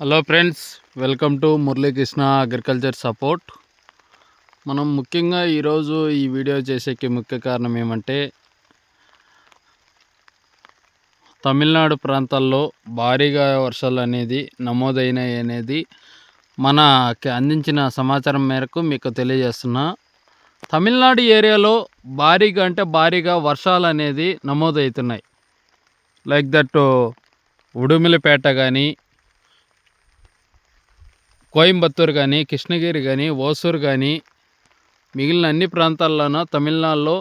Hello friends welcome to Muralikrishna agriculture support మనం ముఖ్యంగా ఈరోజు ఈ వీడియో చేసేకి ముఖ్య కారణం ఏమంటే తమిళనాడు ప్రాంతాల్లో భారీగా వర్షాలు అనేది నమోదైనాయి అనేది మనకి అందించిన సమాచారం మేరకు మీకు తెలియజేస్తున్నా. తమిళనాడు ఏరియాలో భారీగా అంటే భారీగా వర్షాలు అనేది నమోదవుతున్నాయి లైక్ దట్ ఉడుమిలిపేట కానీ కోయంబత్తూరు కానీ కృష్ణగిరి కానీ ఓసూరు కానీ మిగిలిన అన్ని ప్రాంతాల్లోనూ తమిళనాడులో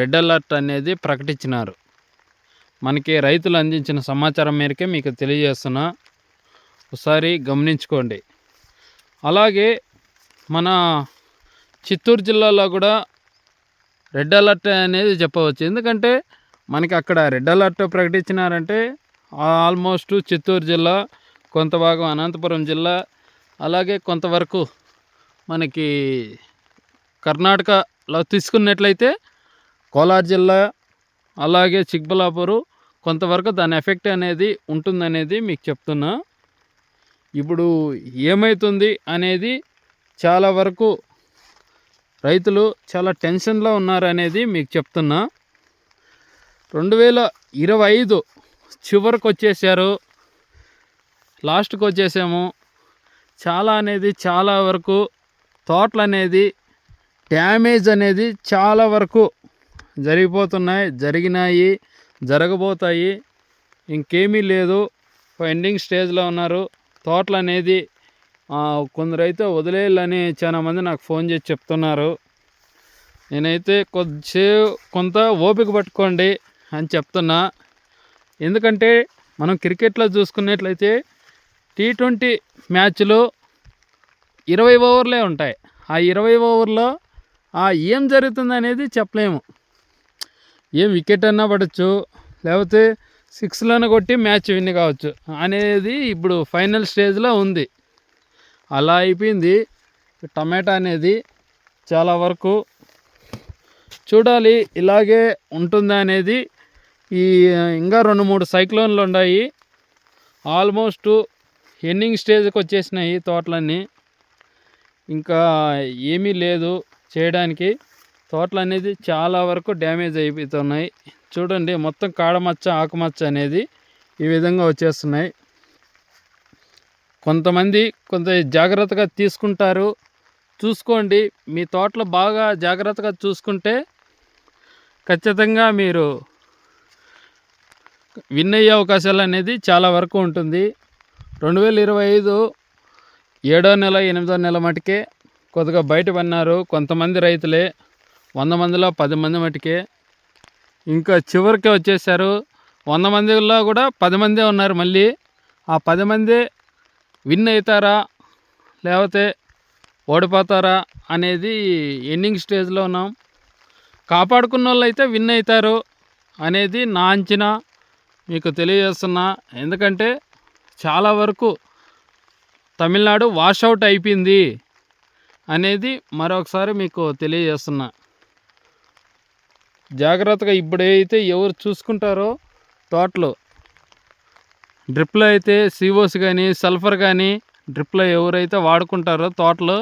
రెడ్ అలర్ట్ అనేది ప్రకటించినారు. మనకి రైతులు అందించిన సమాచారం మేరకే మీకు తెలియజేస్తున్నా. ఒకసారి గమనించుకోండి. అలాగే మన చిత్తూరు జిల్లాలో కూడా రెడ్ అలర్ట్ అనేది చెప్పవచ్చు. ఎందుకంటే మనకి అక్కడ రెడ్ అలర్ట్ ప్రకటించినారంటే ఆల్మోస్ట్ చిత్తూరు జిల్లా కొంత భాగం అనంతపురం జిల్లా అలాగే కొంతవరకు మనకి కర్ణాటకలో తీసుకున్నట్లయితే కోలార్ జిల్లా అలాగే చిక్బలాపూరు కొంతవరకు దాని ఎఫెక్ట్ అనేది ఉంటుందనేది మీకు చెప్తున్నా. ఇప్పుడు ఏమవుతుంది అనేది చాలా వరకు రైతులు చాలా టెన్షన్లో ఉన్నారనేది మీకు చెప్తున్నా. రెండు వేల ఇరవై ఐదు చివరికి వచ్చేసారు లాస్ట్కి వచ్చేసాము చాలా అనేది చాలా వరకు తోటలు అనేది డ్యామేజ్ అనేది చాలా వరకు జరిగిపోతున్నాయి జరిగినాయి జరగబోతాయి. ఇంకేమీ లేదు. ఎండింగ్ స్టేజ్లో ఉన్నారు. తోటలు అనేది కొందరైతే వదిలేయాలని చాలా మంది నాకు ఫోన్ చేసి చెప్తున్నారు. నేనైతే కొద్దిసేపు కొంత ఓపిక పట్టుకోండి అని చెప్తున్నా. ఎందుకంటే మనం క్రికెట్లో చూసుకున్నట్లయితే టీ ట్వంటీ మ్యాచ్లు ఇరవై ఓవర్లే ఉంటాయి. ఆ ఇరవై ఓవర్లో ఏం జరుగుతుంది అనేది చెప్పలేము. ఏం వికెట్ అన్నా పడవచ్చు లేకపోతే సిక్స్లను కొట్టి మ్యాచ్ విన్ కావచ్చు అనేది ఇప్పుడు ఫైనల్ స్టేజ్లో ఉంది. అలా అయిపోయింది. టమాటా అనేది చాలా వరకు చూడాలి ఇలాగే ఉంటుందా అనేది ఈ ఇంకా రెండు మూడు సైక్లోన్లు ఉన్నాయి. ఆల్మోస్ట్ ఎండింగ్ స్టేజ్కి వచ్చేసినాయి తోటలన్నీ. ఇంకా ఏమీ లేదు చేయడానికి. తోటలు అనేది చాలా వరకు డ్యామేజ్ అయిపోతున్నాయి. చూడండి మొత్తం కాడమచ్చ ఆకుమచ్చ అనేది ఈ విధంగా వచ్చేస్తున్నాయి. కొంతమంది కొంత జాగ్రత్తగా తీసుకుంటారు. చూసుకోండి మీ తోటలో బాగా జాగ్రత్తగా చూసుకుంటే ఖచ్చితంగా మీరు విన్ అయ్యే అవకాశాలు అనేది చాలా వరకు ఉంటుంది. రెండు వేల ఇరవై ఐదు ఏడో నెల ఎనిమిదో నెల మటుకే కొద్దిగా బయట పడినారు. కొంతమంది రైతులే వంద మందిలో పది మంది మటుకే. ఇంకా చివరికి వచ్చేసారు వంద మందిలో కూడా పది మందే ఉన్నారు మళ్ళీ. ఆ పది మంది విన్ అవుతారా లేకపోతే ఓడిపోతారా అనేది ఎండింగ్ స్టేజ్లో ఉన్నాం. కాపాడుకున్న వాళ్ళు అయితే విన్ అవుతారు అనేది నా అంచనా. మీకు తెలియజేస్తున్నా. ఎందుకంటే చాలా వరకు తమిళనాడు వాషౌట్ అయిపోయింది అనేది మరొకసారి మీకు తెలియజేస్తున్నా. జాగ్రత్తగా ఇప్పుడైతే ఎవరు చూసుకుంటారో తోటలు. డ్రిప్లో అయితే సీఓస్ కానీ సల్ఫర్ కానీ డ్రిప్లో ఎవరైతే వాడుకుంటారో తోటలో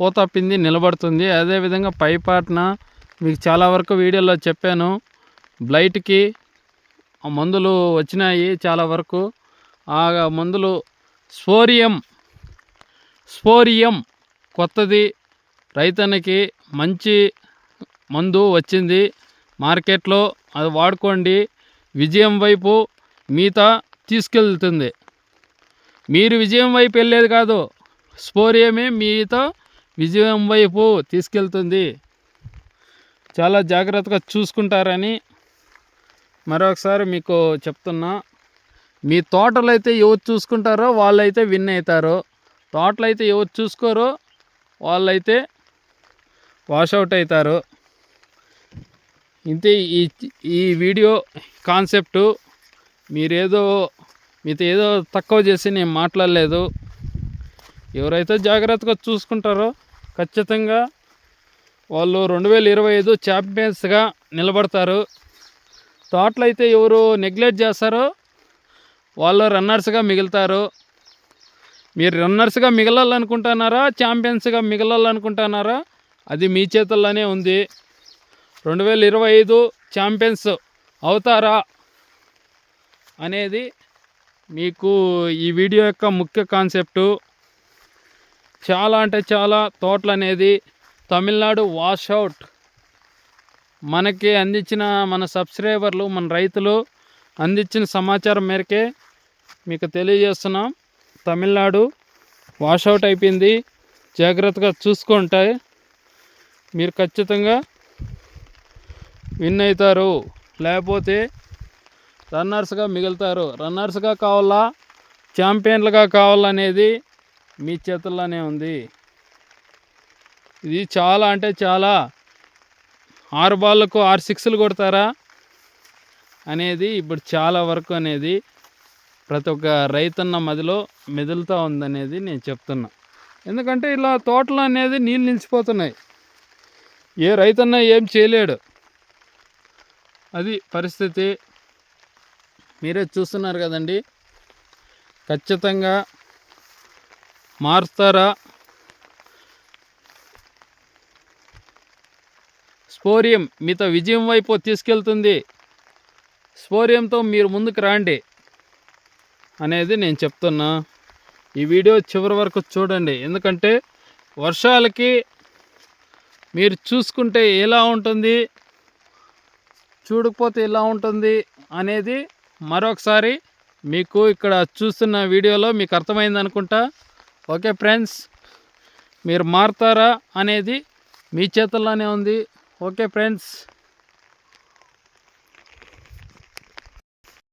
పోతప్పింది నిలబడుతుంది. అదేవిధంగా పైపాటున మీకు చాలా వరకు వీడియోలో చెప్పాను. బ్లైట్కి మందులు వచ్చినాయి చాలా వరకు. ఆ మందులు. స్పోరియం. స్పోరియం కొత్తది. రైతన్నకి మంచి మందు వచ్చింది. మార్కెట్లో అది వాడుకోండి. విజయం వైపు మీత తీసుకెళ్తుంది. మీరు విజయం వైపు వెళ్ళేది కాదు. స్పోరియమే మీతో విజయం వైపు తీసుకెళ్తుంది. చాలా జాగ్రత్తగా చూసుకుంటారని మరొకసారి మీకు చెప్తున్నా. మీ తోటలు అయితే ఎవరు చూసుకుంటారో వాళ్ళైతే విన్ అవుతారు. తోటలు అయితే ఎవరు చూసుకోరో వాళ్ళైతే వాషౌట్ అవుతారు. ఇంతే ఈ ఈ వీడియో కాన్సెప్టు. మీరేదో మీతో ఏదో తక్కువ చేసి నేను మాట్లాడలేదు. ఎవరైతే జాగ్రత్తగా చూసుకుంటారో ఖచ్చితంగా వాళ్ళు రెండు వేల ఇరవై ఐదు ఛాంపియన్స్గా నిలబడతారు. తోటలు అయితే ఎవరు నెగ్లెక్ట్ చేస్తారో వాళ్ళు రన్నర్స్గా మిగులుతారు. మీరు రన్నర్స్గా మిగలాలనుకుంటున్నారా? ఛాంపియన్స్గా మిగలాలనుకుంటున్నారా? అది మీ చేతుల్లోనే ఉంది. రెండు వేల ఇరవై ఐదు ఛాంపియన్స్ అవుతారా? అనేది మీకు ఈ వీడియో యొక్క ముఖ్య కాన్సెప్టు చాలా అంటే చాలా తోటలు అనేది తమిళనాడు వాష్అవుట్ మనకి అందించిన మన సబ్స్క్రైబర్లు మన రైతులు అందించిన సమాచారం మేరకే మీకు తెలియజేస్తున్నాం. తమిళనాడు వాషౌట్ అయిపోయింది. జాగ్రత్తగా చూసుకుంటే మీరు ఖచ్చితంగా విన్ అవుతారు. లేకపోతే రన్నర్స్గా మిగులుతారు. రన్నర్స్గా కావాలా? ఛాంపియన్లుగా కావాలనేది మీ చేతుల్లోనే ఉంది. ఇది చాలా అంటే చాలా ఆరు బాళ్ళకు ఆరు సిక్స్లు కొడతారా? అనేది ఇప్పుడు చాలా వరకు అనేది ప్రతి ఒక్క రైతన్న మదిలో మెదులుతూ ఉందనేది నేను చెప్తున్నా. ఎందుకంటే ఇలా తోటలు అనేది నీళ్ళు నిలిచిపోతున్నాయి. ఏ రైతన్న ఏం చేయలేడు. అది పరిస్థితి. మీరే చూస్తున్నారు కదండి. ఖచ్చితంగా మారుస్తారా? స్పోరియం మీతో విజయం వైపు తీసుకెళ్తుంది. స్పోరియంతో మీరు ముందుకు రాండి. అనేది నేను చెప్తున్నా. ఈ వీడియో చివరి వరకు చూడండి. ఎందుకంటే వర్షాలకి మీరు చూసుకుంటే ఎలా ఉంటుంది చూడకపోతే ఎలా ఉంటుంది అనేది మరొకసారి మీకు ఇక్కడ చూస్తున్న వీడియోలో మీకు అర్థమైంది అనుకుంటా. ఓకే ఫ్రెండ్స్ మీరు మారుతారా అనేది మీ చేతుల్లోనే ఉంది. Okay friends.